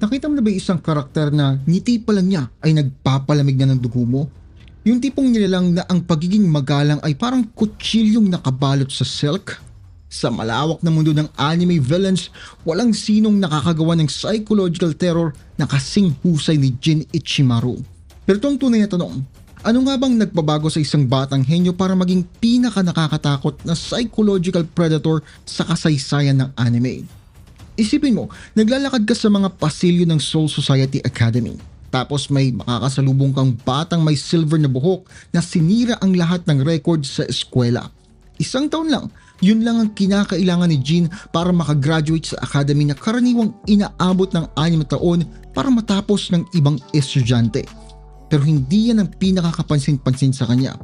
Nakita mo na ba isang karakter na ngiti pa lang niya ay nagpapalamig na ng dugo mo? Yung tipong nilalang na ang pagiging magalang ay parang kutsilyong nakabalot sa silk? Sa malawak na mundo ng anime villains, walang sinong nakakagawa ng psychological terror na kasing husay ni Jin Ichimaru. Pero itong tunay na tanong, ano nga bang nagbabago sa isang batang henyo para maging pinaka nakakatakot na psychological predator sa kasaysayan ng anime? Isipin mo, naglalakad ka sa mga pasilyo ng Soul Society Academy. Tapos may makakasalubong kang batang may silver na buhok na sinira ang lahat ng record sa eskwela. Isang taon lang, yun lang ang kinakailangan ni Jean para makagraduate sa academy na karaniwang inaabot ng anim taon para matapos ng ibang estudyante. Pero hindi yan ang pinakakapansin-pansin sa kanya.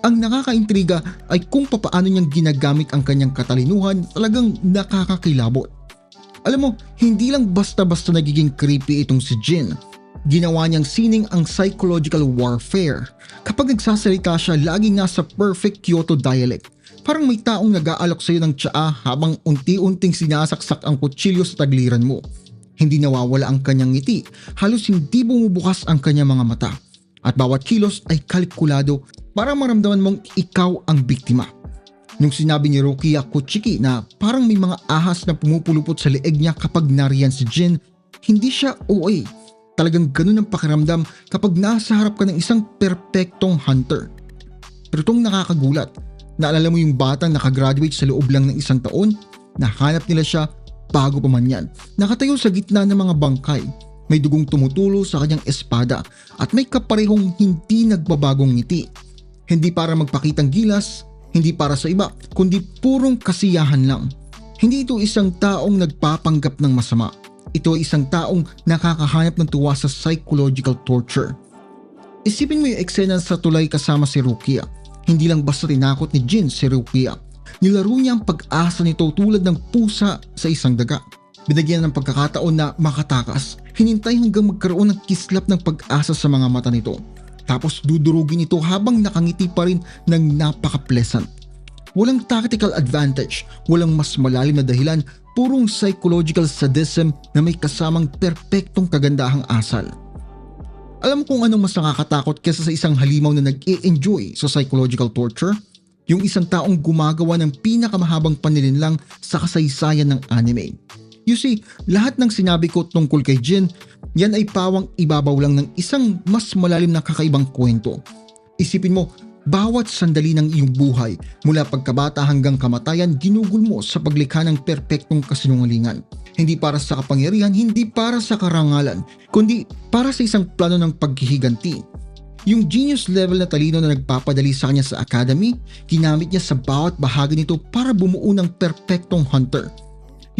Ang nakakaintriga ay kung papaano niyang ginagamit ang kanyang katalinuhan talagang nakakakilabot. Alam mo, hindi lang basta-basta nagiging creepy itong si Jin. Ginawa niyang sining ang psychological warfare. Kapag nagsasalita siya, lagi nasa perfect Kyoto dialect. Parang may taong nag-aalok sa'yo ng tsaa habang unti-unting sinasaksak ang kutsilyo sa tagliran mo. Hindi nawawala ang kanyang ngiti, halos hindi bumubukas ang kanyang mga mata. At bawat kilos ay kalkulado para maramdaman mong ikaw ang biktima. Nung sinabi ni Rukia Kuchiki na parang may mga ahas na pumupulupot sa leeg niya kapag nariyan si Jin, hindi siya OA. Talagang ganun ang pakiramdam kapag nasa harap ka ng isang perpektong hunter. Pero itong nakakagulat, naalala mo yung batang nakagraduate sa loob lang ng isang taon? Nahanap nila siya bago pa man yan. Nakatayo sa gitna ng mga bangkay. May dugong tumutulo sa kanyang espada at may kaparehong hindi nagbabagong ngiti. Hindi para magpakitang gilas, hindi para sa iba, kundi purong kasiyahan lang. Hindi ito isang taong nagpapanggap ng masama. Ito ay isang taong nakakahanap ng tuwa sa psychological torture. Isipin mo yung eksena sa tulay kasama si Rukia. Hindi lang basta tinakot ni Jin si Rukia. Nilaro niya ang pag-asa nito tulad ng pusa sa isang daga. Binagyan ng pagkakataon na makatakas. Hinintay hanggang magkaroon ng kislap ng pag-asa sa mga mata nito. Tapos dudurugin ito habang nakangiti pa rin ng napaka-pleasant. Walang tactical advantage, walang mas malalim na dahilan, purong psychological sadism na may kasamang perpektong kagandahang asal. Alam kung anong mas nakakatakot kesa sa isang halimaw na nag-e-enjoy sa psychological torture? Yung isang taong gumagawa ng pinakamahabang panlilinlang sa kasaysayan ng anime. You see, lahat ng sinabi ko tungkol kay Jin, yan ay pawang ibabaw lang ng isang mas malalim na kakaibang kwento. Isipin mo, bawat sandali ng iyong buhay, mula pagkabata hanggang kamatayan, ginugol mo sa paglikha ng perpektong kasinungalingan. Hindi para sa kapangyarihan, hindi para sa karangalan, kundi para sa isang plano ng paghihiganti. Yung genius level na talino na nagpapadali sa kanya sa academy, ginamit niya sa bawat bahagi nito para bumuo ng perpektong hunter.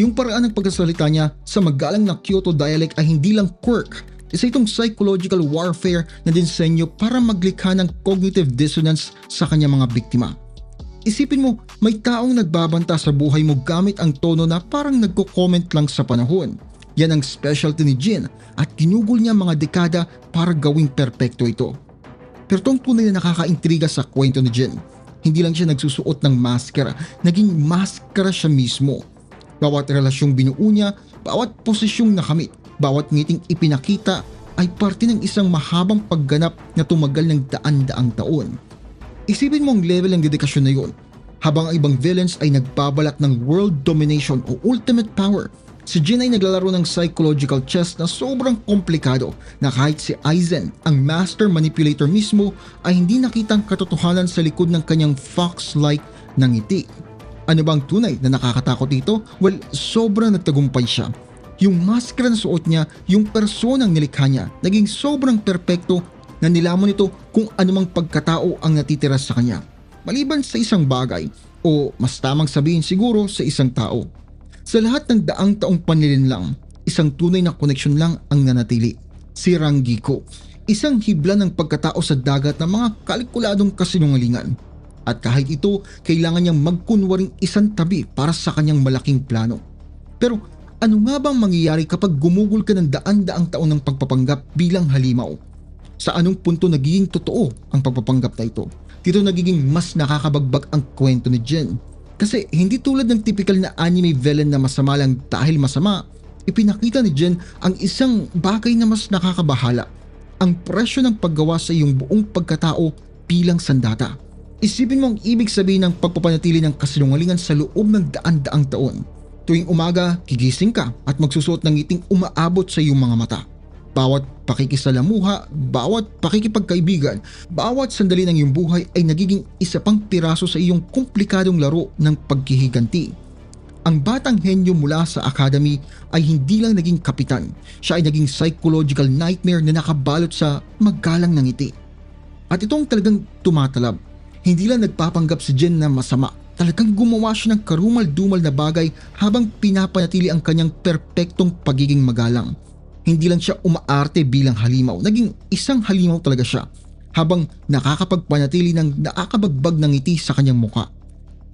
Yung paraan ng pagkasalita niya sa magalang na Kyoto dialect ay hindi lang quirk, isa itong psychological warfare na dinsenyo para maglikha ng cognitive dissonance sa kanyang mga biktima. Isipin mo, may taong nagbabanta sa buhay mo gamit ang tono na parang nagko-comment lang sa panahon. Yan ang specialty ni Jin at ginugol niya mga dekada para gawing perpekto ito. Pero tong tunay na nakakaintriga sa kwento ni Jin, hindi lang siya nagsusuot ng maskara, naging maskara siya mismo. Bawat relasyong binuo niya, bawat posisyong nakamit, bawat ngiting ipinakita ay parte ng isang mahabang pagganap na tumagal ng daan-daang taon. Isipin mo ang level ng dedikasyon na yun. Habang ang ibang villains ay nagbabalak ng world domination o ultimate power, si Jin ay naglalaro ng psychological chess na sobrang komplikado na kahit si Aizen, ang master manipulator mismo, ay hindi nakitang katotohanan sa likod ng kanyang fox-like na ngiti. Ano bang tunay na nakakatakot dito? Well, sobrang nagtagumpay siya. Yung maskara na suot niya, yung personang nilikha niya, naging sobrang perpekto na nilamon nito kung anumang pagkatao ang natitira sa kanya. Maliban sa isang bagay, o mas tamang sabihin siguro sa isang tao. Sa lahat ng daang taong panlilinlang, isang tunay na koneksyon lang ang nanatili. Si Rangiko, isang hibla ng pagkatao sa dagat ng mga kalkuladong kasinungalingan. At kahit ito, kailangan niyang magkunwaring isang tabi para sa kanyang malaking plano. Pero ano nga bang mangyayari kapag gumugol ka ng daan-daang taon ng pagpapanggap bilang halimaw? Sa anong punto nagiging totoo ang pagpapanggap na ito? Dito nagiging mas nakakabagbag ang kwento ni Jen. Kasi hindi tulad ng typical na anime villain na masama lang dahil masama, ipinakita ni Jen ang isang bagay na mas nakakabahala. Ang presyo ng paggawa sa iyong buong pagkatao bilang sandata. Isipin mo ang ibig sabihin ng pagpapanatili ng kasinungalingan sa loob ng daan-daang taon. Tuwing umaga, gigising ka at magsusuot ng ngiting umaabot sa iyong mga mata. Bawat pakikisalamuha, bawat pakikipagkaibigan, bawat sandali ng iyong buhay ay nagiging isa pang piraso sa iyong komplikadong laro ng pagkihiganti. Ang batang henyo mula sa academy ay hindi lang naging kapitan, siya ay naging psychological nightmare na nakabalot sa maggalang ng ngiti. At itong talagang tumatalab, hindi lang nagpapanggap si Jen na masama, talagang gumawa siya ng karumal-dumal na bagay habang pinapanatili ang kanyang perpektong pagiging magalang. Hindi lang siya umaarte bilang halimaw, naging isang halimaw talaga siya habang nakakapagpanatili ng nakakabagbag ng ngiti sa kanyang muka.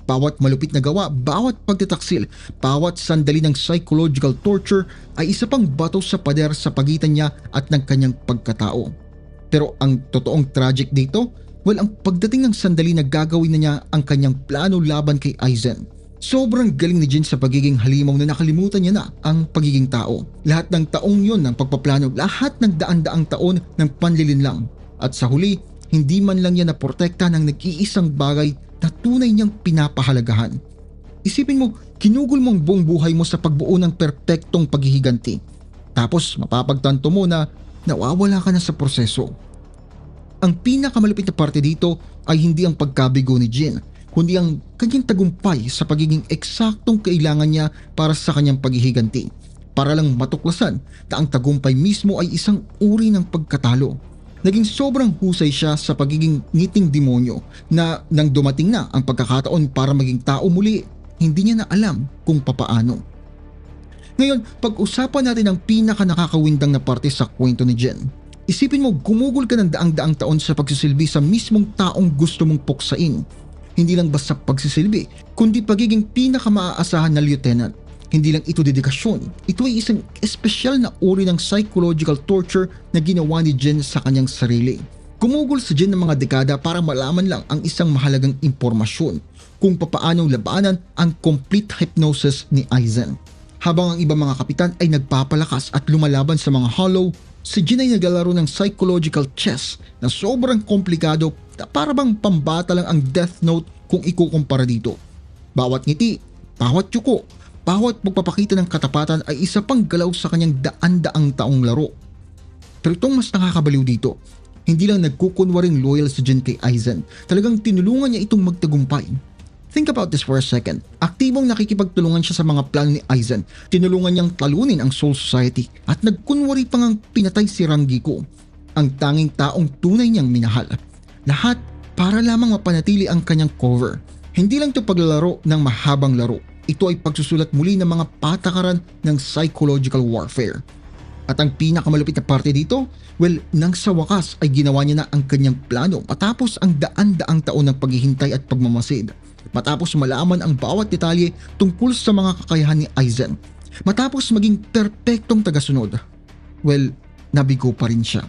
Bawat malupit na gawa, bawat pagtataksil, bawat sandali ng psychological torture ay isa pang bato sa pader sa pagitan niya at ng kanyang pagkatao. Pero ang totoong tragic dito, well ang pagdating ng sandali na gagawin na niya ang kanyang plano laban kay Aizen. Sobrang galing ni Jin sa pagiging halimaw na nakalimutan niya na ang pagiging tao. Lahat ng taong yon ng pagpaplano, lahat ng daan-daang taon ng panlilinlang. At sa huli, hindi man lang niya naprotekta ng nag-iisang bagay na tunay niyang pinapahalagahan. Isipin mo, kinugol mo ang buong buhay mo sa pagbuo ng perpektong paghihiganti. Tapos mapapagtanto mo na nawawala ka na sa proseso. Ang pinakamalupit na parte dito ay hindi ang pagkabigo ni Jin, kundi ang kanyang tagumpay sa pagiging eksaktong kailangan niya para sa kanyang paghihiganti. Para lang matuklasan na ang tagumpay mismo ay isang uri ng pagkatalo naging sobrang husay siya sa pagiging ngiting demonyo na nang dumating na ang pagkakataon para maging tao muli, hindi niya na alam kung papaano. Ngayon, pag-usapan natin ang pinaka nakakawindang na parte sa kwento ni Jen. Isipin mo, gumugol ka ng daang-daang taon sa pagsisilbi sa mismong taong gusto mong puksain. Hindi lang basta pagsisilbi, kundi pagiging pinaka-maaasahan na lieutenant hindi lang ito dedikasyon, ito ay isang espesyal na uri ng psychological torture na ginawa ni Jen sa kanyang sarili. Gumugol si Jen ng mga dekada para malaman lang ang isang mahalagang impormasyon kung papaano labanan ang complete hypnosis ni Aizen. Habang ang ibang mga kapitan ay nagpapalakas at lumalaban sa mga hollow, si Jin ay naglalaro ng psychological chess na sobrang komplikado na parabang pambata lang ang Death Note kung ikukumpara dito. Bawat ngiti, bawat yuko, bawat pagpapakita ng katapatan ay isa pang galaw sa kanyang daan-daang taong laro. Pero itong mas nakakabaliw dito, hindi lang nagkukunwaring loyal si Jin kay Aizen, talagang tinulungan niya itong magtagumpay. Think about this for a second. Aktibong nakikipagtulungan siya sa mga plano ni Aizen. Tinulungan niyang talunin ang Soul Society at nagkunwari pang ang pinatay si Rangiko, ang tanging taong tunay niyang minahal. Lahat para lamang mapanatili ang kanyang cover. Hindi lang ito paglalaro ng mahabang laro, ito ay pagsusulat muli ng mga patakaran ng psychological warfare. At ang pinakamalupit na parte dito, well, nang sa wakas ay ginawa niya na ang kanyang plano matapos ang daan-daang taon ng paghihintay at pagmamasid. Matapos malaman ang bawat detalye tungkol sa mga kakayahan ni Aizen. Matapos maging perpektong tagasunod. Well, nabigo pa rin siya.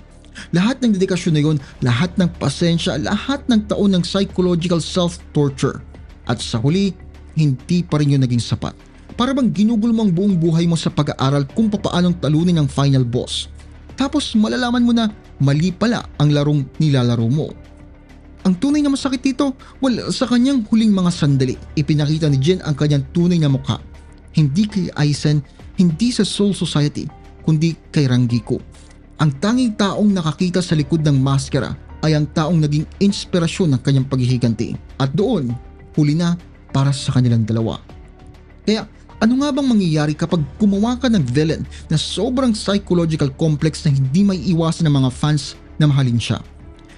Lahat ng dedikasyon na yun, lahat ng pasensya, lahat ng taon ng psychological self-torture. At sa huli, hindi pa rin yun naging sapat. Para bang ginugol mo ang buong buhay mo sa pag-aaral kung papaanong talunin ang final boss. Tapos malalaman mo na mali pala ang larong nilalaro mo. Ang tunay na masakit dito, well, sa kanyang huling mga sandali, ipinakita ni Jen ang kanyang tunay na mukha. Hindi kay Aizen, hindi sa Soul Society, kundi kay Rangiko. Ang tanging taong nakakita sa likod ng maskara ay ang taong naging inspirasyon ng kanyang paghihiganti. At doon, huli na para sa kanilang dalawa. Kaya ano nga bang mangyayari kapag gumawa ka ng villain na sobrang psychological complex na hindi may iwasan ng mga fans na mahalin siya?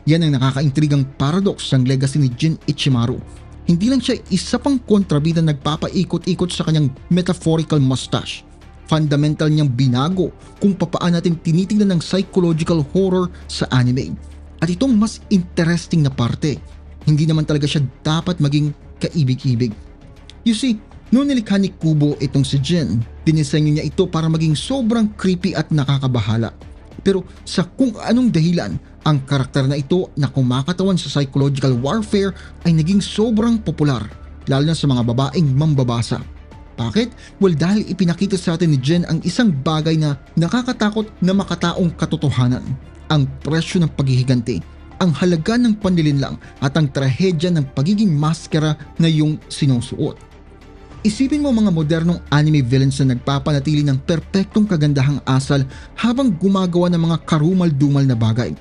Yan ang nakakaintrigang paradox ng legacy ni Jin Ichimaru. Hindi lang siya isa pang kontrabida nagpapaikot-ikot sa kanyang metaphorical mustache. Fundamental niyang binago kung papaano natin tinitingnan ng psychological horror sa anime. At itong mas interesting na parte, hindi naman talaga siya dapat maging kaibig-ibig. You see, noong nilikha ni Kubo itong si Jin, dinisenyo niya ito para maging sobrang creepy at nakakabahala. Pero sa kung anong dahilan, ang karakter na ito na kumakatawan sa psychological warfare ay naging sobrang popular, lalo na sa mga babaeng mambabasa. Bakit? Well dahil ipinakita sa atin ni Jen ang isang bagay na nakakatakot na makataong katotohanan. Ang presyo ng paghihiganti, ang halaga ng panlilinlang at ang trahedya ng pagiging maskara na iyong sinusuot. Isipin mo mga modernong anime villains na nagpapanatili ng perpektong kagandahang asal habang gumagawa ng mga karumal-dumal na bagay.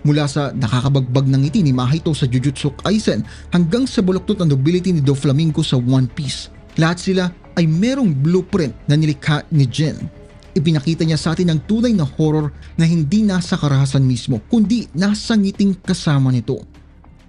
Mula sa nakakabagbag ng ngiti ni Mahito sa Jujutsu Kaisen hanggang sa buloktot na nobility ni Doflamingo sa One Piece. Lahat sila ay merong blueprint na nilikha ni Jen. Ipinakita niya sa atin ang tunay na horror na hindi nasa karahasan mismo kundi nasa ngiting kasama nito.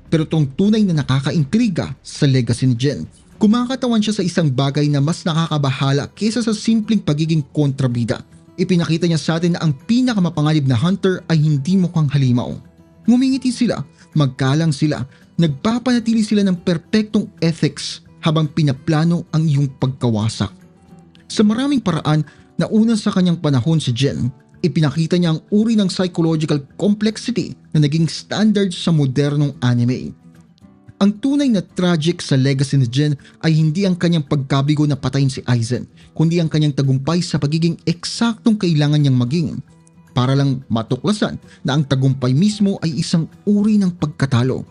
Pero tong tunay na nakakaintriga sa legacy ni Jen Kumakatawan siya sa isang bagay na mas nakakabahala kaysa sa simpleng pagiging kontrabida. Ipinakita niya sa atin na ang pinakamapangalib na hunter ay hindi mukhang halimaw. Ngumingiti sila, magkalang sila, nagpapanatili sila ng perpektong ethics habang pinaplano ang iyong pagkawasak. Sa maraming paraan, nauna sa kanyang panahon si Jen, ipinakita niya ang uri ng psychological complexity na naging standard sa modernong anime. Ang tunay na tragic sa legacy ni Jen ay hindi ang kanyang pagkabigo na patayin si Aizen, kundi ang kanyang tagumpay sa pagiging eksaktong kailangan niyang maging. Para lang matuklasan na ang tagumpay mismo ay isang uri ng pagkatalo.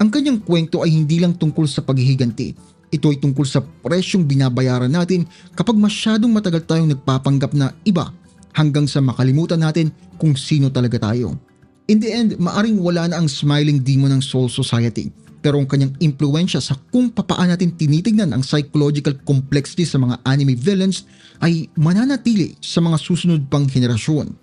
Ang kanyang kwento ay hindi lang tungkol sa paghihiganti. Ito ay tungkol sa presyong binabayaran natin kapag masyadong matagal tayong nagpapanggap na iba hanggang sa makalimutan natin kung sino talaga tayo. In the end, maaring wala na ang smiling demon ng Soul Society pero ang kanyang impluensya sa kung papaano natin tinitignan ang psychological complexity sa mga anime villains ay mananatili sa mga susunod pang henerasyon.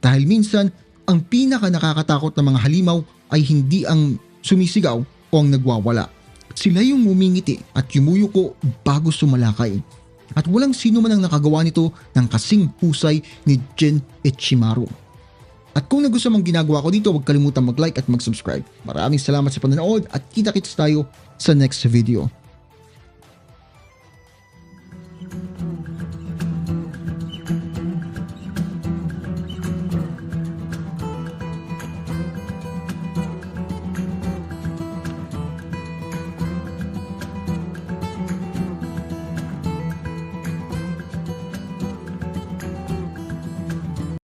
Dahil minsan, ang pinaka nakakatakot na mga halimaw ay hindi ang sumisigaw o ang nagwawala. Sila yung ngumingiti at yumuyuko bago sumalakay. At walang sino man ang nakagawa nito ng kasing husay ni Jin Ichimaru. At kung nagustuhan mong ginagawa ko dito, huwag kalimutan mag-like at mag-subscribe. Maraming salamat sa panonood at kita-kits tayo sa next video.